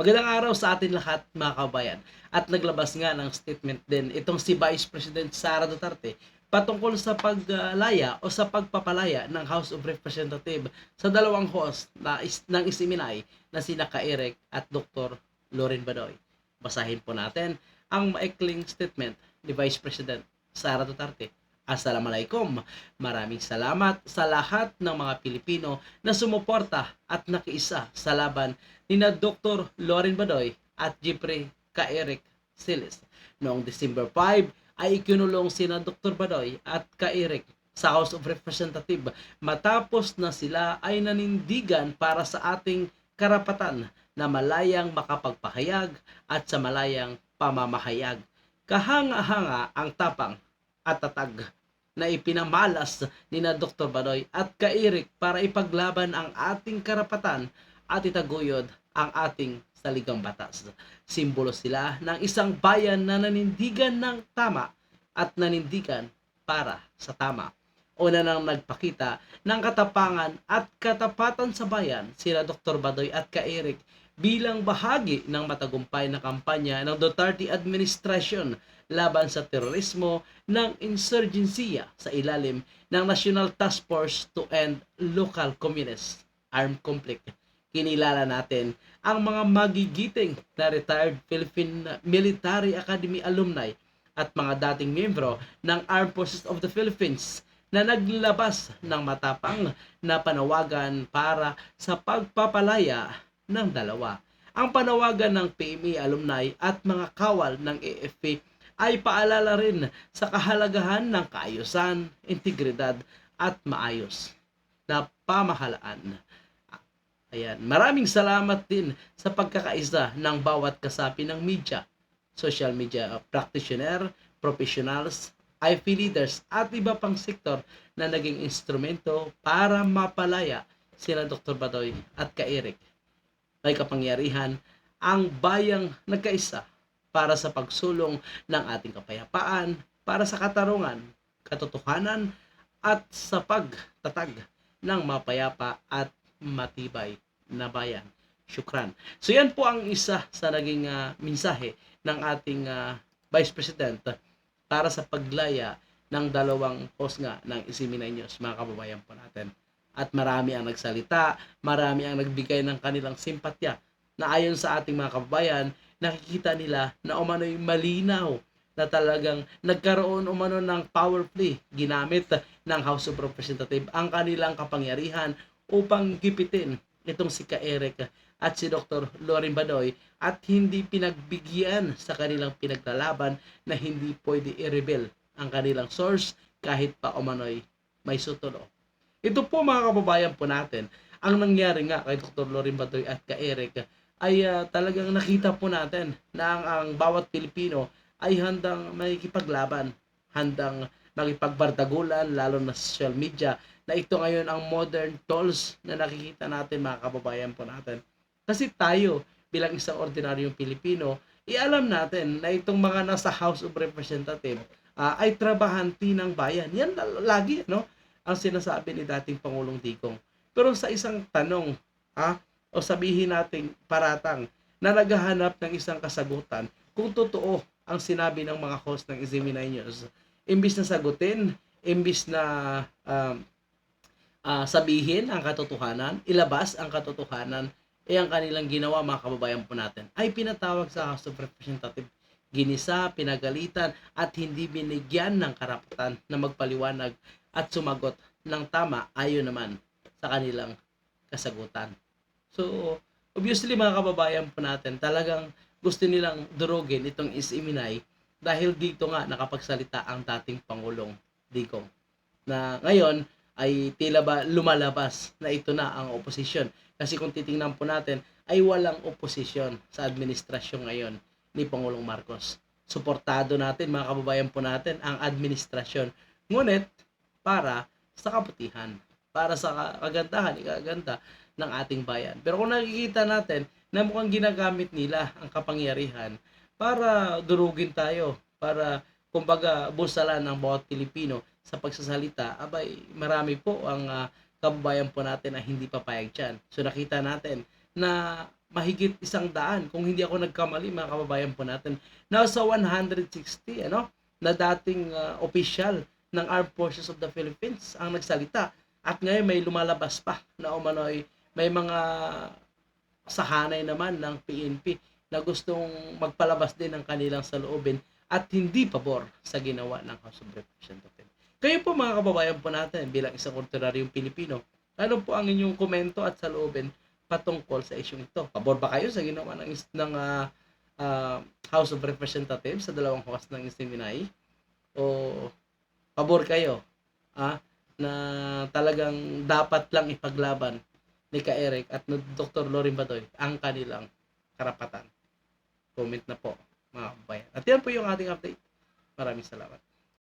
Magandang araw sa atin lahat mga kabayan. At naglabas nga ng statement din itong si Vice President Sara Duterte patungkol sa paglaya o sa pagpapalaya ng House of Representatives sa dalawang host na is, ng isiminay na sina Ka-Eric at Dr. Loren Badoy. Basahin po natin ang maikling statement ni Vice President Sara Duterte. Assalamualaikum. Maraming salamat sa lahat ng mga Pilipino na sumuporta at nakiisa sa laban ni na Dr. Loren Badoy at Jeffrey Ka-Eric Silis. Noong December 5 ay ikinulong sina Dr. Badoy at Ka-Eric sa House of Representatives matapos na sila ay nanindigan para sa ating karapatan na malayang makapagpahayag at sa malayang pamamahayag. Kahanga-hanga ang tapang at tatag na ipinamalas ni na Dr. Badoy at Ka-Eric para ipaglaban ang ating karapatan at itaguyod ang ating saligang batas. Simbolo sila ng isang bayan na nanindigan ng tama at nanindigan para sa tama. Una nang nagpakita ng katapangan at katapatan sa bayan sila Dr. Badoy at Ka-Eric bilang bahagi ng matagumpay na kampanya ng Duterte administration laban sa terorismo ng insurgensiya sa ilalim ng National Task Force to End Local Communist Armed Conflict. Kinilala natin ang mga magigiting na retired Philippine Military Academy alumni at mga dating miyembro ng Armed Forces of the Philippines na naglabas ng matapang na panawagan para sa pagpapalaya ng dalawa. Ang panawagan ng PMA alumni at mga kawal ng AFP ay paalala rin sa kahalagahan ng kaayusan, integridad at maayos na pamahalaan. Ayan, maraming salamat din sa pagkakaisa ng bawat kasapi ng media, social media practitioner, professionals, IP leaders at iba pang sektor na naging instrumento para mapalaya sila Dr. Badoy at Ka-Eric may kapangyarihan ang bayang nagkaisa para sa pagsulong ng ating kapayapaan, para sa katarungan, katotohanan, at sa pagtatag ng mapayapa at matibay na bayan. Shukran. So yan po ang isa sa naging uh, mensahe ng ating uh, Vice President para sa paglaya ng dalawang post ng Isiminay News, mga kababayan po natin at marami ang nagsalita, marami ang nagbigay ng kanilang simpatya na ayon sa ating mga kababayan, nakikita nila na umano'y malinaw na talagang nagkaroon umano ng power play ginamit ng House of Representatives ang kanilang kapangyarihan upang gipitin itong si Ka-Eric at si Dr. Loren Badoy at hindi pinagbigyan sa kanilang pinaglalaban na hindi pwede i-reveal ang kanilang source kahit pa umano'y may sutulo. Ito po mga kababayan po natin, ang nangyari nga kay Dr. Lorin Batoy at kay Eric ay uh, talagang nakita po natin na ang, ang bawat Pilipino ay handang makikipaglaban, handang makipagbardagulan lalo na social media na ito ngayon ang modern tools na nakikita natin mga kababayan po natin. Kasi tayo bilang isang ordinaryong Pilipino, ialam natin na itong mga nasa House of Representatives uh, ay trabahanti ng bayan. Yan lagi, no? Ang sinasabi ni dating Pangulong Digong. Pero sa isang tanong, ha, o sabihin natin paratang na naghahanap ng isang kasagutan kung totoo ang sinabi ng mga host ng Izimina News. Imbis na sagutin, imbis na um, uh, sabihin ang katotohanan, ilabas ang katotohanan, eh ang kanilang ginawa mga kababayan po natin ay pinatawag sa House of Representatives ginisa, pinagalitan at hindi binigyan ng karapatan na magpaliwanag at sumagot ng tama ayon naman sa kanilang kasagutan. So, obviously mga kababayan po natin, talagang gusto nilang durugin itong isiminay dahil dito nga nakapagsalita ang dating Pangulong Digong. Na ngayon ay tila ba lumalabas na ito na ang oposisyon. Kasi kung titingnan po natin, ay walang oposisyon sa administrasyon ngayon ni Pangulong Marcos. Suportado natin mga kababayan po natin ang administrasyon. Ngunit para sa kabutihan, para sa kagandahan, ikaganda ng ating bayan. Pero kung nakikita natin na mukhang ginagamit nila ang kapangyarihan para durugin tayo, para kumbaga busalan ng bawat Pilipino sa pagsasalita, abay marami po ang uh, kababayan po natin na hindi papayag dyan. So nakita natin na mahigit isang daan. Kung hindi ako nagkamali mga kababayan po natin. Nasa 160 ano na dating uh, official ng Armed Forces of the Philippines ang nagsalita. At ngayon may lumalabas pa na umano'y may mga sahanay naman ng PNP na gustong magpalabas din ng kanilang saloobin at hindi pabor sa ginawa ng House of Representatives. Kayo po mga kababayan po natin bilang isang ordinaryong Pilipino, ano po ang inyong komento at saloobin patungkol sa isyong ito? Pabor ba kayo sa ginawa ng, ng ah, ah, House of Representatives sa dalawang host ng Isiminay? O pabor kayo ah, na talagang dapat lang ipaglaban ni Ka Eric at ni Dr. Lorin Batoy ang kanilang karapatan? Comment na po mga kababayan. At yan po yung ating update. Maraming salamat.